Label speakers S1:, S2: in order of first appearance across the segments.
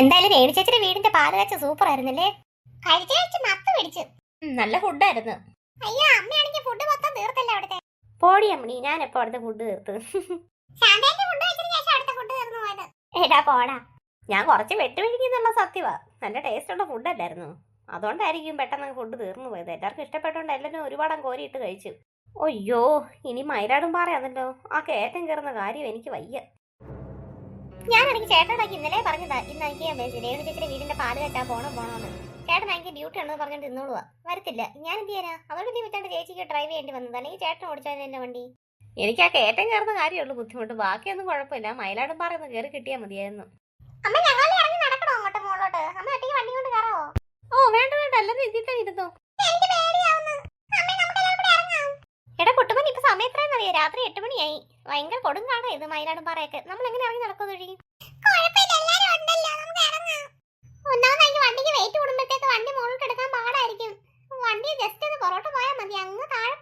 S1: എന്തായാലും രേണു ചേച്ചിയുടെ വീടിന്റെ പാൽ കച്ച സൂപ്പർ ആയിരുന്നല്ലേ? കഴിച്ചു കഴിച്ച് മത്ത് പിടിച്ചു
S2: നല്ല ഫുഡായിരുന്നു
S1: അയ്യോ അമ്മയാണെങ്കിൽ ഫുഡ് മൊത്തം തീർത്തല്ല അവിടുത്തെ.
S2: പോടി അമ്മണി ഞാൻ എപ്പോ അവിടുത്തെ ഫുഡ് തീർത്ത് എടാ പോടാ. ഞാൻ കുറച്ച് വെട്ടുപിഴിക്കുന്നുള്ള സത്യവാ. നല്ല ടേസ്റ്റ് ഉള്ള ഫുഡല്ലായിരുന്നു അതുകൊണ്ടായിരിക്കും പെട്ടെന്ന് ഫുഡ് തീർന്നു പോയത്. എല്ലാവർക്കും ഇഷ്ടപ്പെട്ടോണ്ട് എല്ലാവരും ഒരുപാട് കോരിയിട്ട് കഴിച്ചു. അയ്യോ ഇനി മയിലാടും പാറയാണല്ലോ ആ കയറ്റം കയറുന്ന കാര്യം എനിക്ക് വയ്യ.
S1: ഞാനാണെങ്കിൽ ചേട്ടനൊക്കെ ഇന്നലെ പറഞ്ഞതാ ഇന്ന് എനിക്ക് രേണു ചേച്ചിയുടെ വീടിന്റെ പാൽ കെട്ടാ പോണോ പോണോന്ന്. ചേട്ടൻ എനിക്ക് ഡ്യൂട്ടി ഉണ്ടെന്ന് പറഞ്ഞിട്ട് ഇന്നോളുവാ വരത്തില്ല. ഞാൻ എന്ത് ചെയ്യാനാ? അവരുടെ നീ വിറ്റാണ്ട് ചേച്ചിക്ക് ഡ്രൈവ് ചെയ്യേണ്ടി വന്നത്. അല്ലെങ്കിൽ ചേട്ടൻ ഓടിച്ചാൽ എന്റെ വണ്ടി.
S2: എനിക്ക് ആ കയറ്റം കയറുന്ന കാര്യമുള്ളൂ ബുദ്ധിമുട്ട്. ബാക്കിയൊന്നും കുഴപ്പമില്ല. മയിലാടും പറയുന്നു കയറി കിട്ടിയാൽ മതിയായിരുന്നു.
S1: അമ്മ ഞങ്ങൾ ഇറങ്ങി നടക്കണോ അങ്ങോട്ട് മുകളിലോട്ട് അമ്മ ഒറ്റയ്ക്ക് വണ്ടി കൊണ്ട്
S2: ഓ വേണ്ട വേണ്ട.
S1: അല്ലെന്ന് ഇതിൽ തന്നെ ഇരുന്നോ? എടാ കുട്ടുമൻ ഇപ്പൊ സമയം അറിയോ രാത്രി എട്ട് മണിയായി. ഭയങ്കര കൊടുങ്കാടാ ഇത് മയിലാടും പറയൊക്കെ. നമ്മൾ എങ്ങനെ ഇറങ്ങി. നടക്കും അതിന് വണ്ടിക്ക് വെയിറ്റ് വണ്ടി എടുക്കാൻ പാടായിരിക്കും. വണ്ടി ജസ്റ്റ് ഒന്ന് മതി താഴെ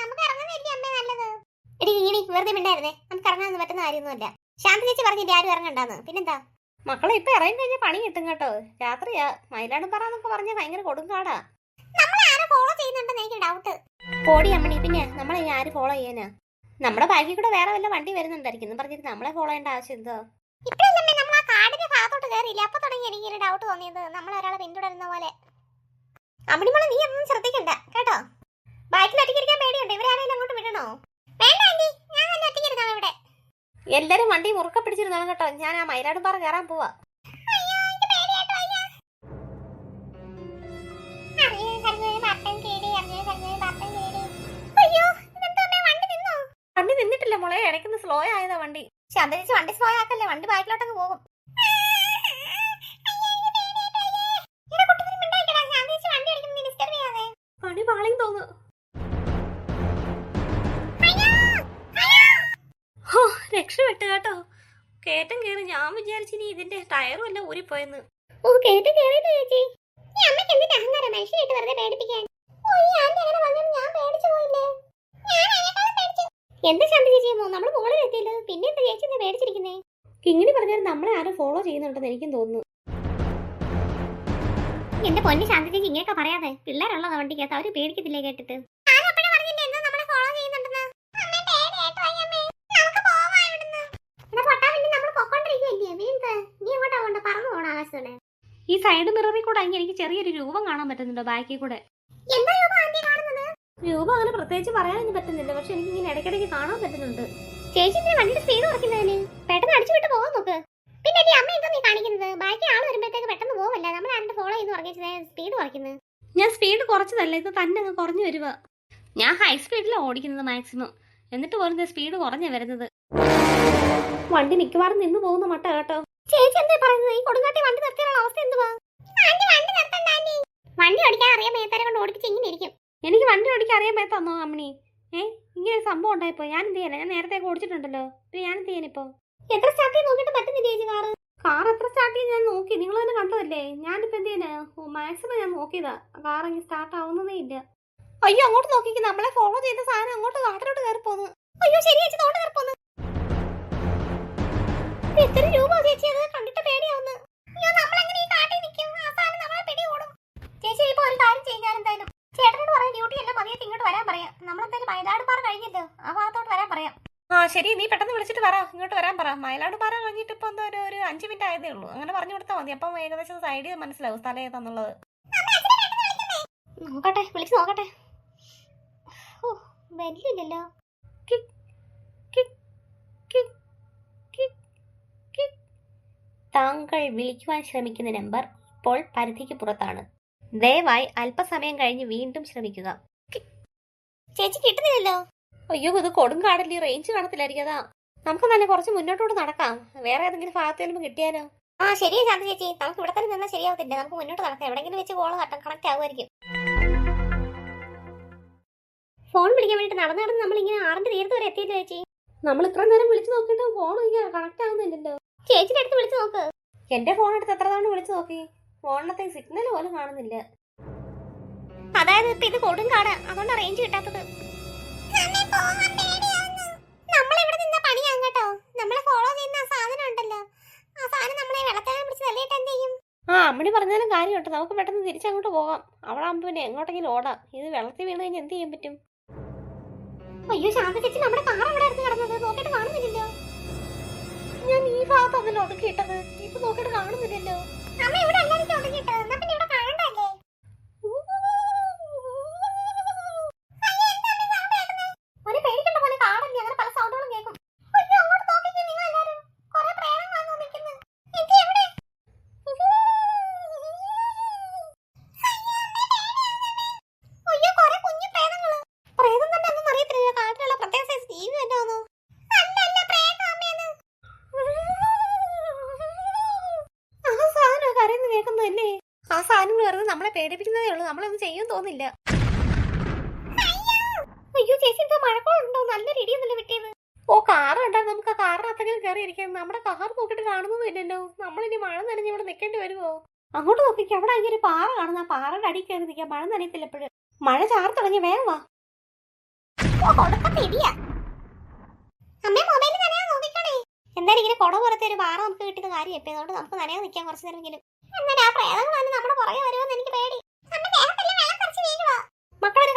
S1: നമുക്ക് അമ്മേ എടി വെറുതെ നമുക്ക് പറ്റുന്ന പിന്നെന്താ?
S2: മക്കളെ ഇപ്പൊ ഇറങ്ങി കഴിഞ്ഞാൽ പണി കിട്ടും കേട്ടോ. രാത്രിയാ. മയിലാടും എന്നൊക്കെ പറഞ്ഞാൽ ഭയങ്കര കൊടുങ്കാടാ
S1: ചെയ്യുന്നുണ്ടെന്ന് എനിക്ക് ഡൗട്ട്
S2: പോടി അമ്മണി പിന്നെ നമ്മളെ ആര് ഫോളോ ചെയ്യാനാ? നമ്മുടെ ബാക്കിൽ കൂടെ വേറെ വല്ല വണ്ടി വരുന്നുണ്ടായിരിക്കും. പറഞ്ഞിട്ട് നമ്മളെ ഫോളോ ചെയ്യേണ്ട ആവശ്യം എന്തോ?
S1: ഇപ്പോഴല്ലേ നമ്മൾ ആ കാടിന്റെ ഭാഗത്തോട്ട് കയറിയില്ല അപ്പൊ തുടങ്ങി എനിക്ക് ഒരു ഡൗട്ട് തോന്നിയത്. നമ്മൾ ഒരാളെ പിന്തുടരുന്ന പോലെ. അമ്മണിമോളെ നീ ഒന്നും ശ്രദ്ധിക്കണ്ട. കേട്ടോ? ബാക്കിൽ ഒറ്റയ്ക്കിരിക്കാൻ പേടിയുണ്ട്? ഇവരാരെങ്കിലും അങ്ങോട്ട് വിടണോ? വേണ്ട ആന്റി. ഞാൻ തന്നെ ഒറ്റയ്ക്കിരുന്നാണ് ഇവിടെ.
S2: എല്ലാരും വണ്ടി മുറുക്ക പിടിച്ചിരുന്നാണ് കേട്ടോ. ഞാൻ ആ മയിലാടും പാറ കയറാൻ പോവാ. സ്ലോ ആയതാ വണ്ടി
S1: പക്ഷെ അന്തരിച്ച് വണ്ടി സ്ലോ ആക്കല്ലേ വണ്ടി ബാക്കിലോട്ടങ്ങ് പോകും.
S2: പണി പാളിയും തോന്നു. ഹോ രക്ഷപ്പെട്ടു കേട്ടോ. കേറി ഞാൻ വിചാരിച്ചിനി ഇതിന്റെ ടയറും എല്ലാം ഊരിപ്പോയെന്ന്.
S1: ഓ കേട്ട് ചേച്ചി. ഈ അമ്മയ്ക്ക് എന്തിന്റെ അഹങ്കാരം? മനുഷ്യനായിട്ട് വെറുതെ പേടിപ്പിക്കാൻ. ഓ ഈ ആന്റി അങ്ങനെ വന്നിട്ട് ഞാൻ പേടിച്ചു പോയില്ലേ ഞാൻ എന്താ ശാന്തി ചേച്ചി? നമ്മൾ മുകളിൽ എത്തിയില്ല. പിന്നെ എന്താ ചേച്ചി എന്താ പേടിച്ചിരിക്കുന്നേ
S2: കിങ്ങിണി പറഞ്ഞാൽ നമ്മളെ ആരും ഫോളോ ചെയ്യുന്നുണ്ടെന്ന് എനിക്കും തോന്നുന്നു.
S1: എന്റെ പൊന്നി ശാന്തി ചേച്ചി ഇങ്ങനെയൊക്കെ പറയാതെ. പിള്ളേരുള്ളത് വണ്ടിക്കകത്ത് അവർ പേടിക്കത്തില്ലേ കേട്ടിട്ട്?
S2: ഈ സൈഡ് മിററിൽ കൂടെ എനിക്ക് ചെറിയൊരു രൂപം കാണാൻ പറ്റുന്നുണ്ടോ? ബാക്കിൽ കൂടെ.
S1: എന്താ രൂപ
S2: അങ്ങനെ പ്രത്യേകിച്ച് പറയാനൊന്നും പറ്റുന്നില്ല. പക്ഷെ എനിക്ക് ഇങ്ങനെ ഇടയ്ക്കിടയ്ക്ക് കാണാൻ പറ്റുന്നുണ്ട്.
S1: ചേച്ചി എന്തിനാ വണ്ടിയുടെ സ്പീഡ് കുറയ്ക്കുന്നതിന് പെട്ടെന്ന് അടിച്ചു വിട്ട് പോകാൻ നോക്ക്. പിന്നെ അമ്മ എന്താ നീ കാണിക്കുന്നത്? ബാക്കി ആൾ വരുമ്പോഴത്തേക്ക് പെട്ടെന്ന് പോവല്ല? നമ്മൾ ആരുടെ ഫോളോ ചെയ്ത് പറഞ്ഞു സ്പീഡ് കുറയ്ക്കുന്നത്
S2: ഞാൻ സ്പീഡ് കുറച്ചതല്ല ഇത് തന്നെ അങ്ങ് കുറഞ്ഞു വരുക ഞാൻ ഹൈ സ്പീഡിലാണ് ഓടിക്കുന്നത് മാക്സിമം എന്നിട്ട് പോലും സ്പീഡ് കുറഞ്ഞ വരുന്നത്. വണ്ടി മിക്കവാറും നിന്ന് പോകുന്ന മട്ട കേട്ടോ.
S1: ചേച്ചി എന്താ പറയുന്നത്? ഈ കൊടുങ്കാട്ടി വണ്ടി നിർത്തിയുള്ള അവസ്ഥ എന്തുവാ? വണ്ടി ഓടിക്കാൻ അറിയാൻ മേത്തരെ കൊണ്ട് ഓടിപ്പിച്ച് ഇങ്ങനെ ഇരിക്കും.
S2: എനിക്ക് വണ്ടി ഓടിക്കാൻ അറിയാൻ പറ്റാന്നോ അമ്മണി. ഏ ഇങ്ങനെ ഒരു സംഭവം ഉണ്ടായിപ്പോ ഞാൻ എന്ത് ചെയ്യാനാ? ഞാൻ നേരത്തെ ഓടിച്ചിട്ടുണ്ടല്ലോ. പിന്നെ ഞാൻ എന്ത് ചെയ്യാനിപ്പോ
S1: എത്ര സ്റ്റാർട്ട് നോക്കിട്ട് നോക്കിയിട്ട് പറ്റുന്നില്ല ചേച്ചി കാറ്?
S2: കാർ എത്ര സ്റ്റാർട്ട് ചെയ്യാൻ ഞാൻ നോക്കി. നിങ്ങൾ തന്നെ കണ്ടതല്ലേ? ഞാനിപ്പോ എന്ത് ചെയ്യാനാ? മാക്സിമം ഞാൻ നോക്കിയതാ. കാർ സ്റ്റാർട്ട് ആവുന്നതേ ഇല്ല. അയ്യോ അങ്ങോട്ട് നോക്കിക്ക്. നമ്മളെ ഫോളോ ചെയ്ത സാധനം അങ്ങോട്ട് കാട്ടിലോട്ട്
S1: വരാൻ പറ
S2: മയിലാട് പാറ കഴിഞ്ഞിട്ട് ഇപ്പൊ എന്തോ ഒരു ഒരു അഞ്ച് മിനിറ്റ് ആയതേ ഉള്ളൂ. അങ്ങനെ പറഞ്ഞു കൊടുത്താൽ മതി. അപ്പം ഏകദേശം സൈഡ് മനസ്സിലാവും സ്ഥലം ഏതാന്നുള്ളത്
S1: നോക്കട്ടെ വിളിച്ച് നോക്കട്ടെ. ഓ വലിയില്ലല്ലോ
S2: താങ്കൾ വിളിക്കുവാൻ ശ്രമിക്കുന്ന നമ്പർ ഇപ്പോൾ പരിധിക്ക് പുറത്താണ്. ദയവായി അല്പസമയം കഴിഞ്ഞ് വീണ്ടും ശ്രമിക്കുക.
S1: ചേച്ചി കിട്ടുന്നില്ലല്ലോ.
S2: അയ്യോ ഇത് കൊടുങ്കാടല്ലേ റേഞ്ച് കാണത്തില്ലായിരിക്കും അതാ. നമുക്ക് നല്ല കുറച്ച് മുന്നോട്ടോട്ട് നടക്കാം. വേറെ ഏതെങ്കിലും ഭാഗത്ത് ചിലപ്പോൾ കിട്ടിയാലോ?
S1: ആ ശരിയാ ശാന്തി ചേച്ചി. നമുക്ക് ഇവിടെ തന്നെ നിന്നാൽ ശരിയാവത്തില്ല. നമുക്ക് മുന്നോട്ട് നടക്കാം. എവിടെങ്കിലും വെച്ച് കോൾ കണക്ട് ആവുമായിരിക്കും. ഫോൺ വിളിക്കാൻ വേണ്ടിട്ട് നടന്നു നടന്ന് നമ്മൾ ഇങ്ങനെ ആറിന്റെ തീരത്ത് വരെ എത്തിയില്ല ചേച്ചി.
S2: നമ്മൾ ഇത്ര നേരം വിളിച്ചു നോക്കിയിട്ട് ഫോൺ കണക്ട് ആവുന്നില്ലല്ലോ.
S1: ചേച്ചിന്റെ അടുത്ത് വിളിച്ചു നോക്ക്.
S2: എന്റെ ഫോൺ എടുത്ത് എത്ര തവണ വിളിച്ചു നോക്കി? ഫോണിനത്തെ സിഗ്നൽ പോലും കാണുന്നില്ല.
S1: അതായത് ഇപ്പൊ ഇത് കൊടുങ്കാട്. അതുകൊണ്ട് റേഞ്ച് കിട്ടാത്തത്.
S2: കാര്യമുണ്ട്. നമുക്ക് പെട്ടെന്ന് തിരിച്ചങ്ങോട്ട് പോകാം. അവിടെ ആകുമ്പോൾ പിന്നെ എങ്ങോട്ടെങ്കിലും ഓടാം. ഇത് വെള്ളത്തിൽ വീണ് കഴിഞ്ഞാൽ എന്ത് ചെയ്യാൻ പറ്റും?
S1: അയ്യോ ശാന്ത ചേച്ചി നമ്മുടെ കാർ എവിടെയായിരുന്നു കിടന്നത് നോക്കിയിട്ട് കാണുന്നില്ലല്ലോ.
S2: ഞാൻ ഈ ഭാഗത്തൊന്നല്ലോ ഒതുക്കിയിട്ടത്. ഇപ്പൊ നോക്കിയിട്ട് കാണുന്നില്ലല്ലോ.
S1: അമ്മ ഇവിടെ എല്ലാവർക്കും ഒതുങ്ങിയിട്ടത് എന്നാ പിന്നെ ഇവിടെ കാണണ്ടല്ലേ ഒരു പേടിക്കണ്ട പോലെ കാടല്ലേ അങ്ങനെ പല സൗണ്ടുകളും കേൾക്കും അയ്യോ അങ്ങോട്ട് നോക്കിക്കേ നിങ്ങൾ എല്ലാരും കുറെ പ്രേതങ്ങളാണ് നിൽക്കുന്നത് ഇത് എവിടെ അയ്യോ കുറെ കുഞ്ഞു പ്രേതങ്ങൾ പ്രേതം തന്നെ ഒന്നും അറിയത്തില്ല കാട്ടിലുള്ള പ്രത്യേക സൈസ് ജീവി എന്നാന്ന് അല്ല അല്ല പ്രേതം അമ്മേന്ന്
S2: ആ സാധനം കരയുന്ന കേൾക്കുന്നതല്ലേ ആ സാധനങ്ങൾ വെറുതെ നമ്മളെ പേടിപ്പിക്കുന്നതേ ഉള്ളൂ. നമ്മളൊന്നും ചെയ്യും തോന്നില്ല.
S1: അയ്യോ ചേച്ചി എന്താ മഴക്കോളുണ്ടോ? നല്ല ഇടിയൊന്നുമില്ല കിട്ടിയത്
S2: ഓ കാർ കണ്ടാൽ നമുക്ക് ആ കാറിനകത്തെങ്കിലും കയറി ഇരിക്കാം നമ്മുടെ കാർ നോക്കിയിട്ട് കാണുന്നതില്ലല്ലോ നമ്മളിനി മഴ നനഞ്ഞ് ഇവിടെ നിൽക്കേണ്ടി വരുമോ അങ്ങോട്ട് നോക്കിക്കാം. അവിടെ അങ്ങനെ ഒരു പാറ കാണുന്ന. ആ പാറയുടെ അടി കയറി നിൽക്കാം മഴ നനയത്തില്ല എപ്പോഴും. മഴ ചാർ തുടങ്ങി വേഗം വാ. എന്തായാലും ഇങ്ങനെ കുട പോലത്തെ ഒരു പാറ നമുക്ക് കിട്ടുന്ന കാര്യം അതുകൊണ്ട് നമുക്ക് നനയാൻ നിൽക്കാം. കുറച്ച് നേരമെങ്കിലും
S1: നമ്മുടെ പുറകെ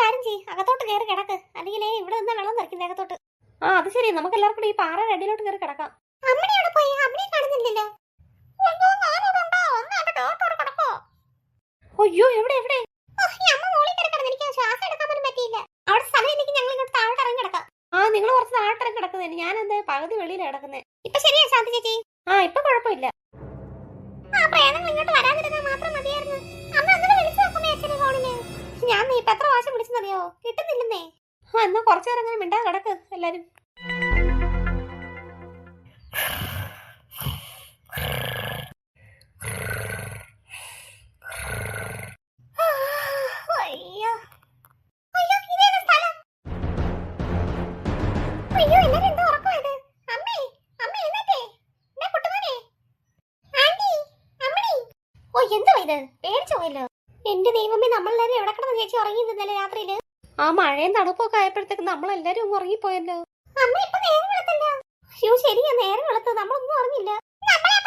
S2: കാര്യം ചെയ്യ് അകത്തോട്ട് കിടക്ക്. അല്ലെങ്കിൽ ദേഹത്തോട്ട് ആ അത് ശരി. ഈ കിടക്കാം.
S1: പോയി. കാണുന്നില്ലല്ലോ. അയ്യോ
S2: എവിടെ എവിടെ?
S1: അവിടെ ഞങ്ങൾ ഇങ്ങോട്ട് കിടക്കാം.
S2: ആ നിങ്ങൾ കുറച്ച് ഞാൻ എന്താ പകുതി കിടക്കുന്നത്
S1: ഇപ്പൊ ശരിയാ ശാന്തി ചേച്ചി?
S2: ആ ഇപ്പൊ കുഴപ്പമില്ല.
S1: ആ പ്രേതങ്ങൾ ഇങ്ങോട്ട് വരാതിരുന്നാൽ മാത്രം മതിയായിരുന്നു. അമ്മ ഒന്നിനെ വിളിച്ചു നോക്കുമ്പോ അച്ഛനെ ഫോണിന്. ഞാൻ നീ ഇപ്പൊ എത്ര പ്രാവശ്യം വിളിച്ചെന്നറിയോ കിട്ടുന്നില്ലെന്നേ.
S2: ആ എന്നാ കുറച്ചു നേരം അങ്ങനെ മിണ്ടാ കിടക്ക് എല്ലാരും.
S1: എന്റെ ദൈവമേ നമ്മളെല്ലാരും എവിടെ കിടന്ന് ചേച്ചി ഉറങ്ങി രാത്രിയിൽ?
S2: ആ മഴയും തണുപ്പൊക്കെ ആയപ്പോഴത്തേക്ക് നമ്മളെല്ലാരും ഉറങ്ങിപ്പോയല്ലോ.
S1: അമ്മ ഇപ്പൊ നേരം വെളുത്തല്ലോ. അയ്യോ ശരിയാ നേരം വെളുത്ത് നമ്മളൊന്നും ഉറങ്ങില്ല നമ്മളെ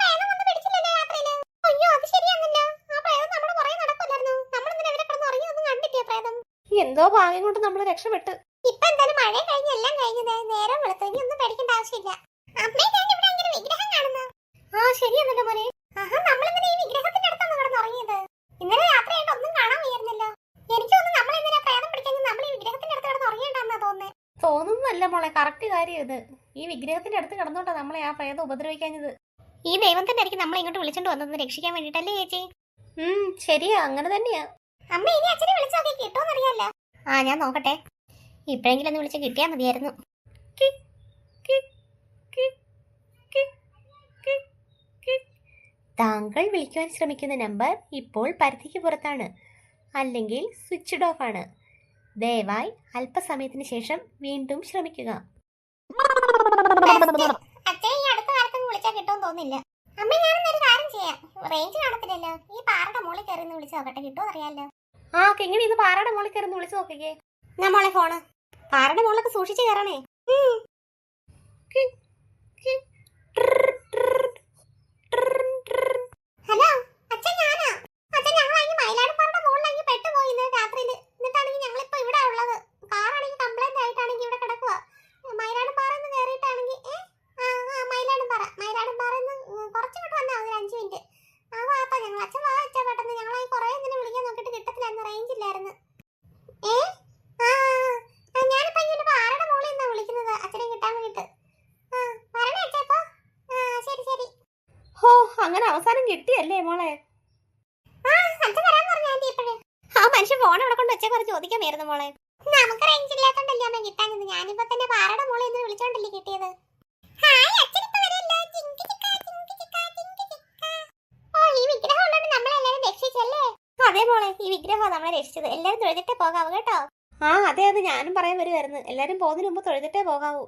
S2: എന്തോ ഭാഗ്യം കൊണ്ട് നമ്മൾ രക്ഷപ്പെട്ട്.
S1: ഇപ്പൊ എന്തായാലും മഴ കഴിഞ്ഞ് എല്ലാം കഴിഞ്ഞത് നേരം വെളുത്തു ഇനി ഒന്നും പേടിക്കേണ്ട ആവശ്യമില്ല. ഞാൻ ഇവിടെ വിഗ്രഹം കാണുന്നു. ആ മോനെ. ഈ വിഗ്രഹത്തിന്റെ അടുത്താണ് ഇന്നലെ രാത്രിയായിട്ട് ഒന്നും കാണാൻ വയ്യായിരുന്നല്ലോ. എനിക്ക് തോന്നുന്നു നമ്മൾ ഇന്നലെ പ്രേതം പിടിക്കാൻ നമ്മൾ ഈ വിഗ്രഹത്തിന്റെ അടുത്ത് കിടന്ന് ഉറങ്ങിയിട്ടാന്നാ തോന്നുന്നത്
S2: തോന്നുന്നല്ല മോളെ കറക്റ്റ് കാര്യം ഇത്. ഈ വിഗ്രഹത്തിന്റെ അടുത്ത് കിടന്നോണ്ടാ നമ്മളെ ആ പ്രേതം ഉപദ്രവിക്കാഞ്ഞത്.
S1: ഈ ദൈവം തന്നെ ആയിരിക്കും നമ്മളെ ഇങ്ങോട്ട് വിളിച്ചോണ്ട് വന്നത് രക്ഷിക്കാൻ വേണ്ടിട്ടല്ലേ ചേച്ചി?
S2: ഉം ശരിയാ അങ്ങനെ തന്നെയാ.
S1: അമ്മ ഇനി അച്ഛനെ വിളിച്ചു നോക്കി കിട്ടുമെന്നറിയാലോ ആ ഞാൻ നോക്കട്ടെ. ഇപ്പോഴെങ്കിലും ഒന്ന് വിളിച്ച് കിട്ടിയാൽ മതിയായിരുന്നു.
S2: താങ്കൾ വിളിക്കുവാൻ ശ്രമിക്കുന്ന നമ്പർ ഇപ്പോൾ പരിധിക്ക് പുറത്താണ്. അല്ലെങ്കിൽ സ്വിച്ച്ഡ് ഓഫ് ആണ്. ദയവായി അല്പസമയത്തിന് ശേഷം വീണ്ടും ശ്രമിക്കുക.
S1: സൂക്ഷിച്ചു
S2: ആ ഇത് പാറയുടെ മുകളിൽ കയറി വിളിച്ചു നോക്കിക്കേ.
S1: ഫോണ് പാറയുടെ മുകളിലൊക്കെ കയറണേ ഹലോ അച്ഛൻ ഞാനാ അച്ഛൻ ഞങ്ങളാണെങ്കിൽ മയിലാടുപ്പാറയുടെ മുകളിലാണെങ്കിൽ പെട്ടുപോയി ഇന്നലെ രാത്രിയിൽ എന്നിട്ടാണെങ്കിൽ ഞങ്ങളിപ്പോ ഇവിടെ ഉള്ളത് കാറാണെങ്കിൽ കംപ്ലൈന്റ് ആയിട്ടാണെങ്കിൽ ഇവിടെ കിടക്കുക മയിലാടുപാറയിൽ നിന്ന് കയറിയിട്ടാണെങ്കിൽ ഏ ആ ആ മയിലാടുംപാറ മയിലാടുംപാറയിൽ നിന്ന് കുറച്ചിങ്ങോട്ട് വന്നാൽ മതി ഒരു അഞ്ച് മിനിറ്റ് ആ ഭാഗത്താ ഞങ്ങൾ അച്ഛൻ വാ അച്ഛാ പെട്ടെന്ന് ഞങ്ങളായി കുറേ ഇങ്ങനെ വിളിക്കാൻ നോക്കിയിട്ട് കിട്ടത്തില്ലായിരുന്നു റേഞ്ച് ഇല്ലായിരുന്നു ഏ ആ ആ, ഞാനിപ്പോ ഇങ്ങനെ പാറയുടെ മുകളിൽ നിന്നാ വിളിക്കുന്നത് അച്ഛനെ കിട്ടാൻ വേണ്ടിട്ട് ആ വരണേ അച്ഛാ ഇപ്പൊ ആ ശരി ശരി
S2: ഹോ അങ്ങനെ അവസാനം കിട്ടിയല്ലേ മോളെ?
S1: ആ മനുഷ്യൻ ഫോൺ അവിടെ കൊണ്ട് വെച്ചാൽ കുറച്ച് ചോദിക്കാമായിരുന്നു മോളെ. നമുക്ക് റേഞ്ച് ഇല്ലാത്തോണ്ടല്ലേ അമ്മ കിട്ടാഞ്ഞത് ഞാനിപ്പോ തന്നെ പാറയുടെ മോളെ നിന്ന് വിളിച്ചോണ്ടല്ലേ കിട്ടിയത്.
S2: അതേ മോളെ
S1: ഈ വിഗ്രഹം നമ്മളെ രക്ഷിച്ചത്. എല്ലാരും തൊഴുതിട്ടേ പോകാവൂ കേട്ടോ.
S2: ആ അതെ അത്. ഞാനും പറയാൻ വരുമായിരുന്നു എല്ലാരും പോകുന്നതിന് മുമ്പ് തൊഴുതിട്ടേ പോകാവൂ.